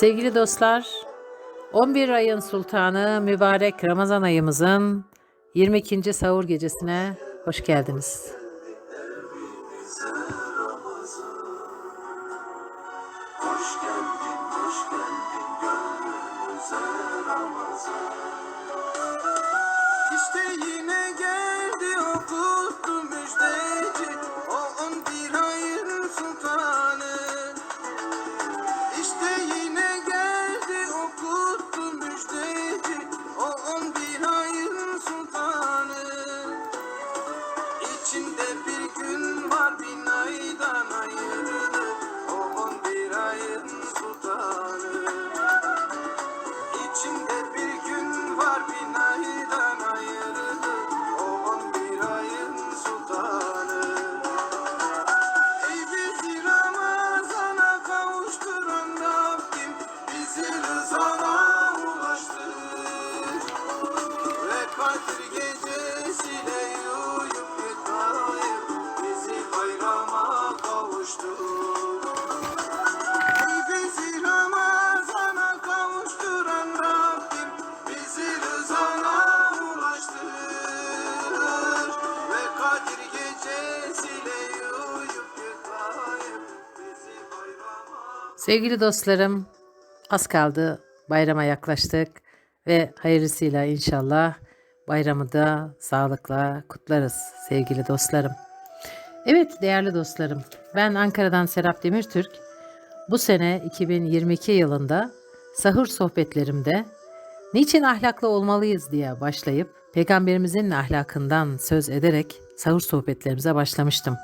Sevgili dostlar, 11 ayın sultanı mübarek Ramazan ayımızın 22. sahur gecesine hoş geldiniz. Sevgili dostlarım, az kaldı bayrama yaklaştık ve hayırlısıyla inşallah bayramı da sağlıkla kutlarız sevgili dostlarım. Evet değerli dostlarım, ben Ankara'dan Serap Demirtürk. Bu sene 2022 yılında sahur sohbetlerimde niçin ahlaklı olmalıyız diye başlayıp peygamberimizin ahlakından söz ederek sahur sohbetlerimize başlamıştım.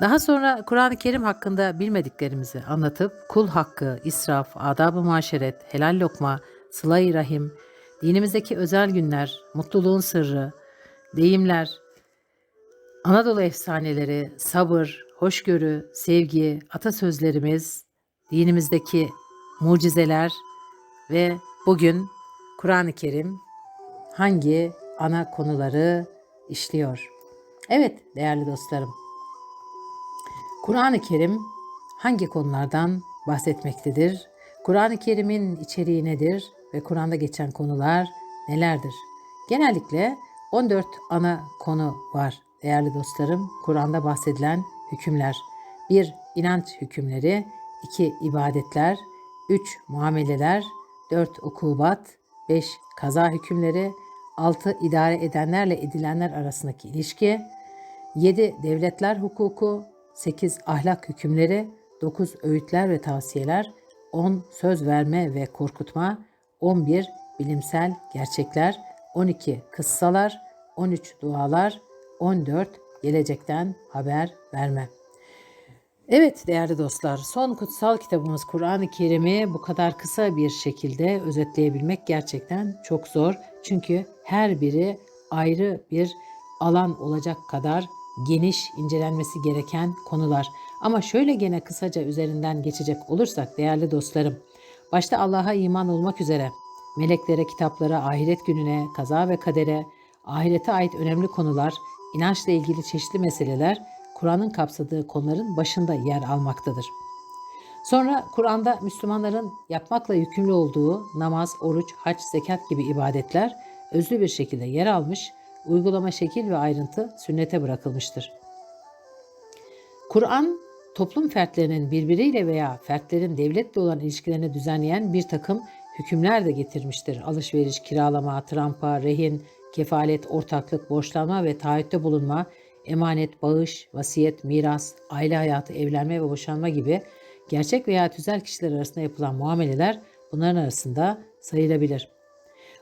Daha sonra Kur'an-ı Kerim hakkında bilmediklerimizi anlatıp kul hakkı, israf, adab-ı muaşeret, helal lokma, sıla-i rahim, dinimizdeki özel günler, mutluluğun sırrı, deyimler, Anadolu efsaneleri, sabır, hoşgörü, sevgi, atasözlerimiz, dinimizdeki mucizeler ve bugün Kur'an-ı Kerim hangi ana konuları işliyor? Evet değerli dostlarım. Kur'an-ı Kerim hangi konulardan bahsetmektedir? Kur'an-ı Kerim'in içeriği nedir ve Kur'an'da geçen konular nelerdir? Genellikle 14 ana konu var değerli dostlarım. Kur'an'da bahsedilen hükümler. 1. inanç hükümleri 2. ibadetler 3. muameleler 4. ukubat 5. kaza hükümleri 6. idare edenlerle edilenler arasındaki ilişki 7. Devletler hukuku 8. Ahlak hükümleri 9. Öğütler ve tavsiyeler 10. Söz verme ve korkutma 11. Bilimsel gerçekler 12. Kıssalar 13. Dualar 14. Gelecekten haber verme. Evet değerli dostlar, son kutsal kitabımız Kur'an-ı Kerim'i bu kadar kısa bir şekilde özetleyebilmek gerçekten çok zor. Çünkü her biri ayrı bir alan olacak kadar geniş incelenmesi gereken konular. Ama şöyle gene kısaca üzerinden geçecek olursak değerli dostlarım, başta Allah'a iman olmak üzere meleklere, kitaplara, ahiret gününe, kaza ve kadere, ahirete ait önemli konular, inançla ilgili çeşitli meseleler Kur'an'ın kapsadığı konuların başında yer almaktadır. Sonra Kur'an'da Müslümanların yapmakla yükümlü olduğu namaz, oruç, hac, zekat gibi ibadetler özlü bir şekilde yer almış, uygulama şekil ve ayrıntı sünnete bırakılmıştır. Kur'an, toplum fertlerinin birbiriyle veya fertlerin devletle olan ilişkilerini düzenleyen bir takım hükümler de getirmiştir. Alışveriş, kiralama, trampa, rehin, kefalet, ortaklık, borçlanma ve taahhütte bulunma, emanet, bağış, vasiyet, miras, aile hayatı, evlenme ve boşanma gibi gerçek veya tüzel kişiler arasında yapılan muameleler bunların arasında sayılabilir.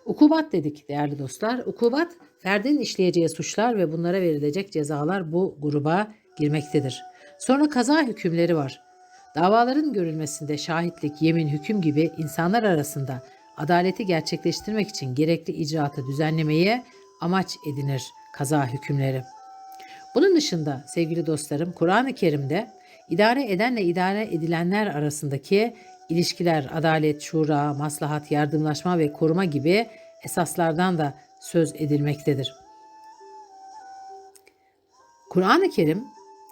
Ukubat dedik değerli dostlar. Ukubat, ferdin işleyeceği suçlar ve bunlara verilecek cezalar bu gruba girmektedir. Sonra kaza hükümleri var. Davaların görülmesinde şahitlik, yemin, hüküm gibi insanlar arasında adaleti gerçekleştirmek için gerekli icraatı düzenlemeye amaç edinir kaza hükümleri. Bunun dışında sevgili dostlarım Kur'an-ı Kerim'de idare edenle idare edilenler arasındaki ilişkiler, adalet, şura, maslahat, yardımlaşma ve koruma gibi esaslardan da söz edilmektedir. Kur'an-ı Kerim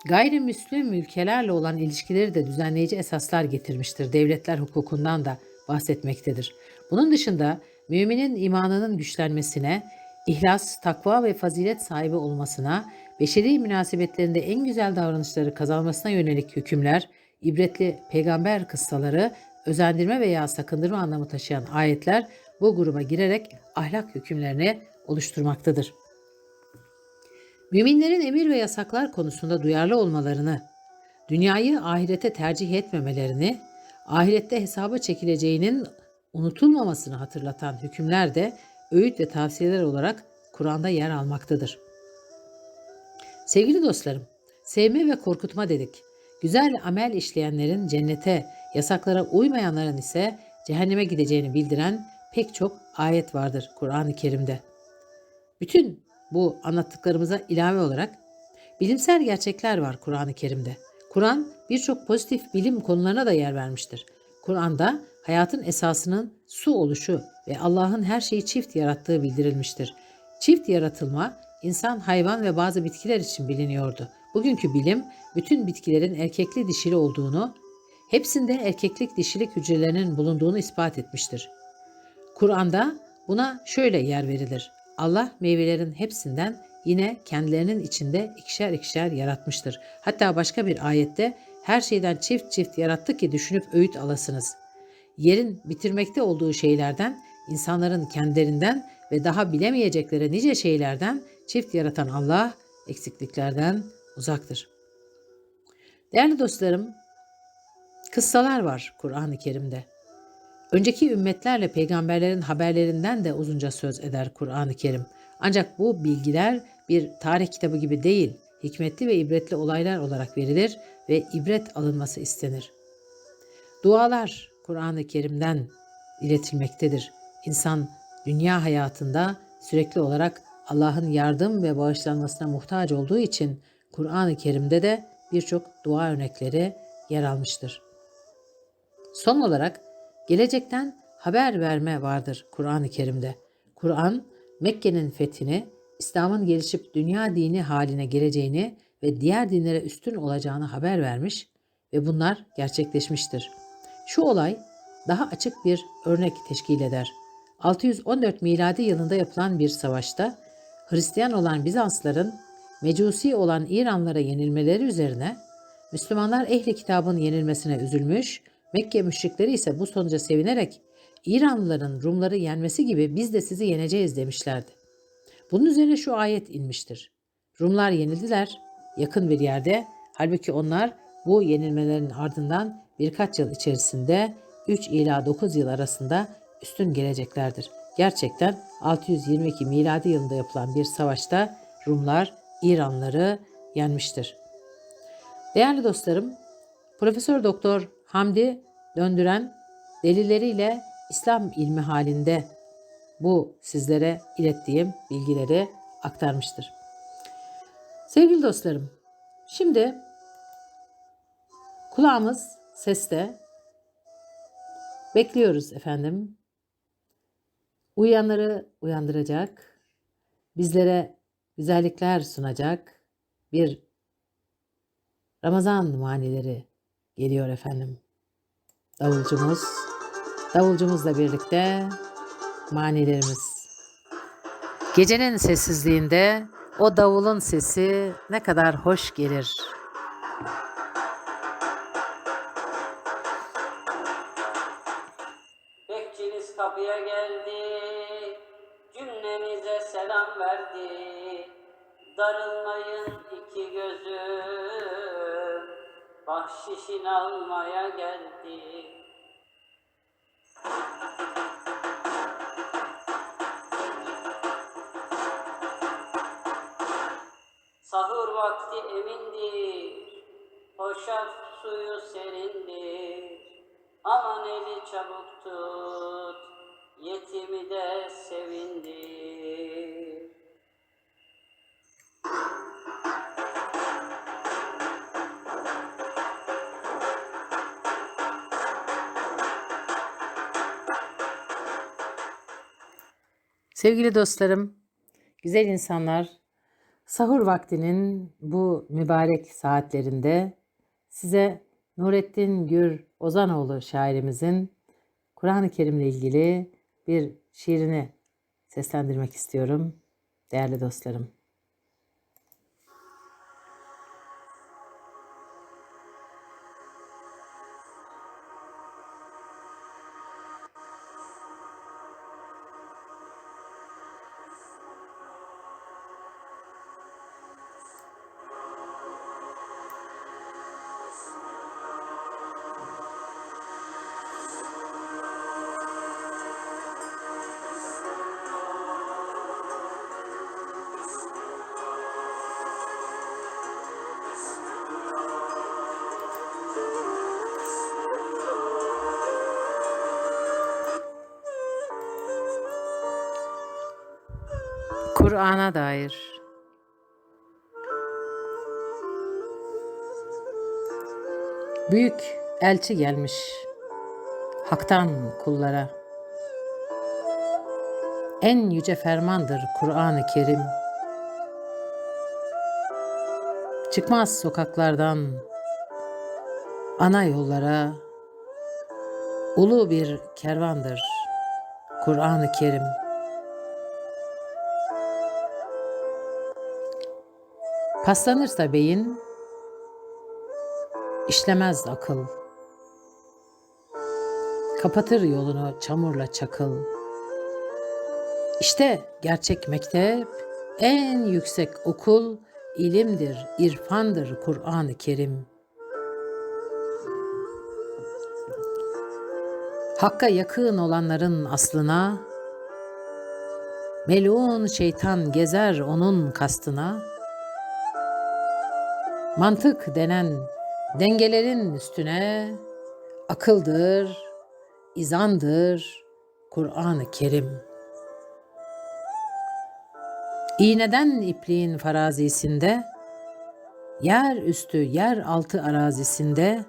Gayrimüslim ülkelerle olan ilişkileri de düzenleyici esaslar getirmiştir. Devletler hukukundan da bahsetmektedir. Bunun dışında müminin imanının güçlenmesine, ihlas, takva ve fazilet sahibi olmasına, beşeri münasebetlerinde en güzel davranışları kazanmasına yönelik hükümler, ibretli peygamber kıssaları, özendirme veya sakındırma anlamı taşıyan ayetler bu gruba girerek ahlak hükümlerini oluşturmaktadır. Müminlerin emir ve yasaklar konusunda duyarlı olmalarını, dünyayı ahirete tercih etmemelerini, ahirette hesaba çekileceğinin unutulmamasını hatırlatan hükümler de öğüt ve tavsiyeler olarak Kur'an'da yer almaktadır. Sevgili dostlarım, sevme ve korkutma dedik. Güzel amel işleyenlerin cennete, yasaklara uymayanların ise cehenneme gideceğini bildiren pek çok ayet vardır Kur'an-ı Kerim'de. Bütün bu anlattıklarımıza ilave olarak bilimsel gerçekler var Kur'an-ı Kerim'de. Kur'an birçok pozitif bilim konularına da yer vermiştir. Kur'an'da hayatın esasının su oluşu ve Allah'ın her şeyi çift yarattığı bildirilmiştir. Çift yaratılma insan, hayvan ve bazı bitkiler için biliniyordu. Bugünkü bilim bütün bitkilerin erkekli dişili olduğunu, hepsinde erkeklik dişilik hücrelerinin bulunduğunu ispat etmiştir. Kur'an'da buna şöyle yer verilir. Allah meyvelerin hepsinden yine kendilerinin içinde ikişer ikişer yaratmıştır. Hatta başka bir ayette her şeyden çift çift yarattı ki düşünüp öğüt alasınız. Yerin bitirmekte olduğu şeylerden, insanların kendilerinden ve daha bilemeyecekleri nice şeylerden çift yaratan Allah eksikliklerden uzaktır. Değerli dostlarım, kıssalar var Kur'an-ı Kerim'de. Önceki ümmetlerle peygamberlerin haberlerinden de uzunca söz eder Kur'an-ı Kerim. Ancak bu bilgiler bir tarih kitabı gibi değil, hikmetli ve ibretli olaylar olarak verilir ve ibret alınması istenir. Dualar Kur'an-ı Kerim'den iletilmektedir. İnsan dünya hayatında sürekli olarak Allah'ın yardım ve bağışlanmasına muhtaç olduğu için Kur'an-ı Kerim'de de birçok dua örnekleri yer almıştır. Son olarak gelecekten haber verme vardır Kur'an-ı Kerim'de. Kur'an Mekke'nin fethini, İslam'ın gelişip dünya dini haline geleceğini ve diğer dinlere üstün olacağını haber vermiş ve bunlar gerçekleşmiştir. Şu olay daha açık bir örnek teşkil eder. 614 miladi yılında yapılan bir savaşta Hristiyan olan Bizansların Mecusi olan İranlara yenilmeleri üzerine Müslümanlar ehli kitabın yenilmesine üzülmüş, Mekke müşrikleri ise bu sonuca sevinerek İranlıların Rumları yenmesi gibi biz de sizi yeneceğiz demişlerdi. Bunun üzerine şu ayet inmiştir. Rumlar yenildiler yakın bir yerde halbuki onlar bu yenilmelerin ardından birkaç yıl içerisinde 3 ila 9 yıl arasında üstün geleceklerdir. Gerçekten 622 miladi yılında yapılan bir savaşta Rumlar İranları yenmiştir. Değerli dostlarım, Profesör Doktor Hamdi Döndüren delilleriyle İslam ilmi halinde bu sizlere ilettiğim bilgileri aktarmıştır. Sevgili dostlarım, şimdi kulağımız seste bekliyoruz efendim. Uyuyanları uyandıracak, bizlere güzellikler sunacak bir Ramazan manileri geliyor efendim. Davulcumuz, davulcumuzla birlikte manilerimiz. Gecenin sessizliğinde o davulun sesi ne kadar hoş gelir. Cümlenize selam verdi. Darılmayın iki gözüm, bahşişini almaya geldi. Sahur vakti emindir, hoşaf suyu serindir. Aman eli çabuk tut, yetimi de sevindir. Sevgili dostlarım, güzel insanlar, Sahur vaktinin bu mübarek saatlerinde size Nurettin Gür Ozanoğlu şairimizin Kur'an-ı Kerim'le ilgili bir şiirini seslendirmek istiyorum değerli dostlarım. Kur'an'a dair Büyük elçi gelmiş haktan kullara. En yüce fermandır Kur'an-ı Kerim. Çıkmaz sokaklardan ana yollara ulu bir kervandır Kur'an-ı Kerim. Paslanırsa beyin, işlemez akıl. Kapatır yolunu çamurla çakıl. İşte gerçek mektep, en yüksek okul, ilimdir, irfandır Kur'an-ı Kerim. Hakka yakın olanların aslına, melun şeytan gezer onun kastına, Mantık denen dengelerin üstüne akıldır, izandır Kur'an-ı Kerim. İğneden ipliğin farazisinde, yer üstü yer altı arazisinde,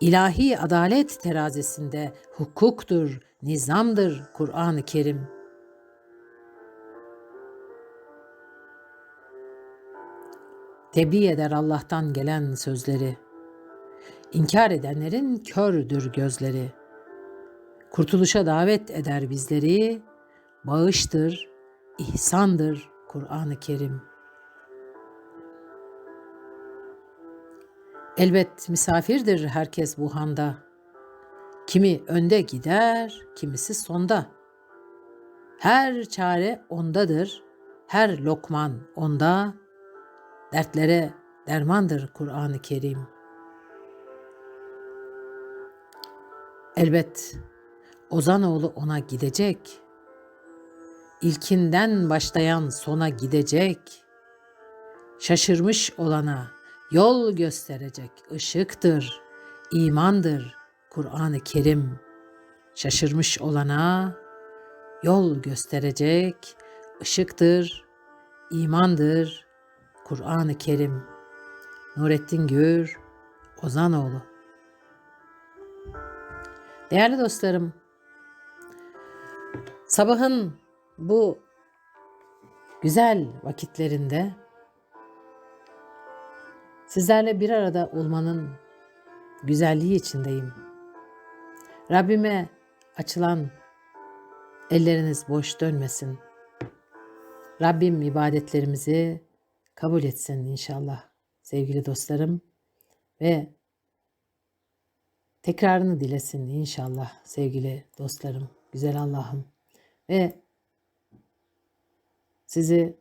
ilahi adalet terazisinde hukuktur, nizamdır Kur'an-ı Kerim.'' Tebliğ eder Allah'tan gelen sözleri. İnkar edenlerin kördür gözleri. Kurtuluşa davet eder bizleri. Bağıştır, ihsandır Kur'an-ı Kerim. Elbet misafirdir herkes bu handa. Kimi önde gider, kimisi sonda. Her çare ondadır, her lokman onda, Dertlere dermandır Kur'an-ı Kerim. Elbet Ozanoğlu ona gidecek. İlkinden başlayan sona gidecek. Şaşırmış olana yol gösterecek ışıktır, imandır Kur'an-ı Kerim. Şaşırmış olana yol gösterecek ışıktır, imandır Kur'an-ı Kerim Nurettin Gür Ozanoğlu Değerli dostlarım, sabahın bu güzel vakitlerinde sizlerle bir arada olmanın güzelliği içindeyim. Rabbime açılan elleriniz boş dönmesin. Rabbim ibadetlerimizi kabul etsin inşallah sevgili dostlarım ve tekrarını dilesin inşallah sevgili dostlarım, güzel Allah'ım ve sizi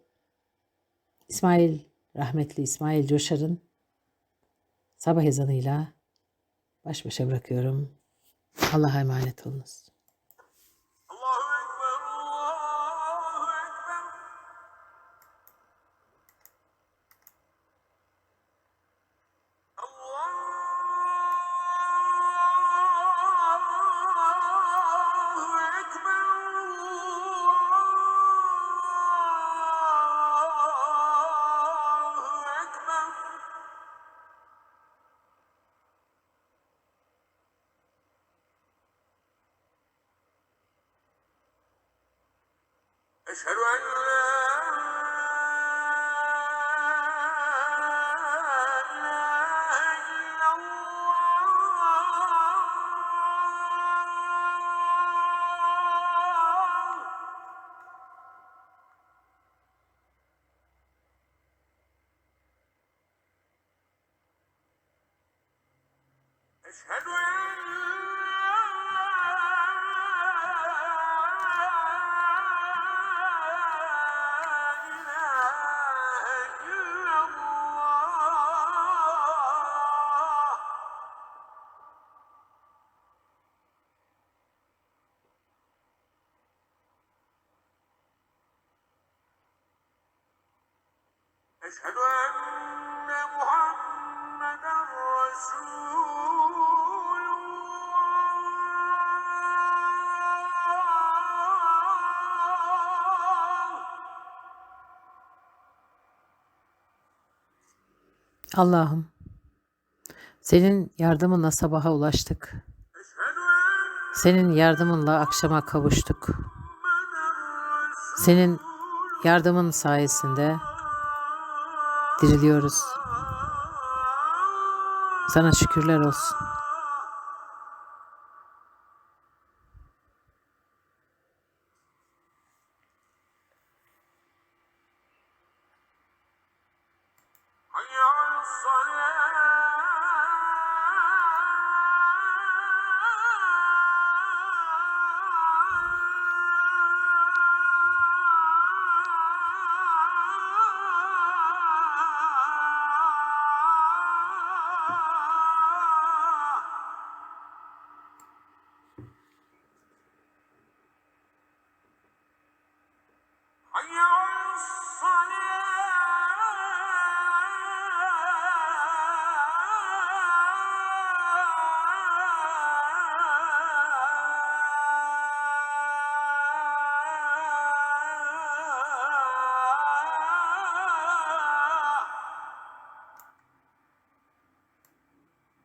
İsmail rahmetli İsmail Coşar'ın sabah ezanıyla baş başa bırakıyorum. Allah'a emanet olunuz. أشهد أن لا إله إلا الله أشهد أن محمدا رسول Allah'ım, senin yardımınla sabaha ulaştık. Senin yardımınla akşama kavuştuk. Senin yardımın sayesinde diriliyoruz. Sana şükürler olsun.